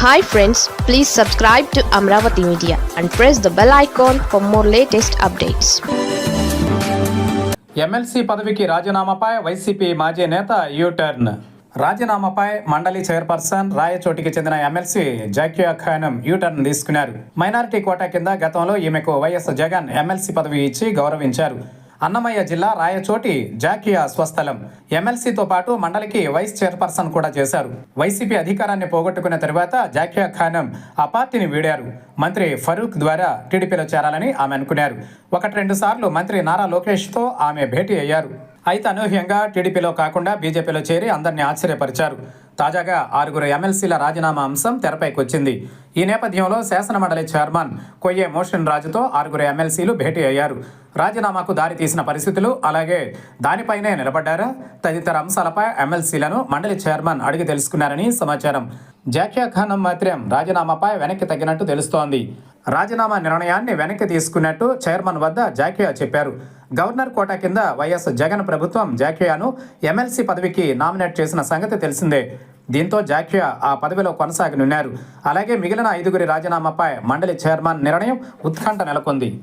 Hi friends please subscribe to Amaravati media and press the bell icon for more latest updates MLC పదవికి రాజీనామాపై YCP మాజీ నేత U turn రాజీనామాపై మండలి chairperson రాయచోటికి చెందిన MLC Zakia Khanam U turn తీసుకున్నారు. Minority quota కింద గతంలో ఈమెకు వైఎస్ జగన్ ఎమ్మెల్సీ పదవి ఇచ్చి గౌరవించారు. అన్నమయ్య జిల్లా రాయచోటి జాకియా స్వస్థలం. ఎమ్మెల్సీతో పాటు మండలికి వైస్ చైర్పర్సన్ కూడా చేశారు. వైసీపీ అధికారాన్ని పోగొట్టుకున్న తర్వాత జాకియా ఖానం ఆ పార్టీని వీడారు. మంత్రి ఫరూక్ ద్వారా టీడీపీలో చేరాలని ఆమె అనుకున్నారు. ఒకటి రెండు సార్లు మంత్రి నారా లోకేష్తో ఆమె భేటీ అయ్యారు. అయితే అనూహ్యంగా టీడీపీలో కాకుండా బీజేపీలో చేరి అందరినీ ఆశ్చర్యపరిచారు. తాజాగా ఆరుగురు ఎమ్మెల్సీల రాజీనామా అంశం తెరపైకి వచ్చింది. ఈ నేపథ్యంలో శాసనమండలి చైర్మన్ కొయ్యే మోషన్ రాజుతో ఆరుగురు ఎమ్మెల్సీలు భేటీ అయ్యారు. రాజీనామాకు దారి తీసిన పరిస్థితులు అలాగే దానిపైనే నిలబడ్డారా. తదితర అంశాలపై ఎమ్మెల్సీలను మండలి చైర్మన్ అడిగి తెలుసుకున్నారని సమాచారం. జాకియా ఖానం మాత్రం రాజీనామాపై వెనక్కి తగ్గినట్టు తెలుస్తోంది. రాజీనామా నిర్ణయాన్ని వెనక్కి తీసుకున్నట్టు చైర్మన్ వద్ద జాకియా చెప్పారు. గవర్నర్ కోటా కింద వైఎస్ జగన్ ప్రభుత్వం జాకియాను ఎమ్మెల్సీ పదవికి నామినేట్ చేసిన సంగతి తెలిసిందే. దీంతో జాకియా ఆ పదవిలో కొనసాగనున్నారు. అలాగే మిగిలిన ఐదుగురి రాజీనామాపై మండలి చైర్మన్ నిర్ణయం ఉత్కంఠ నెలకొంది.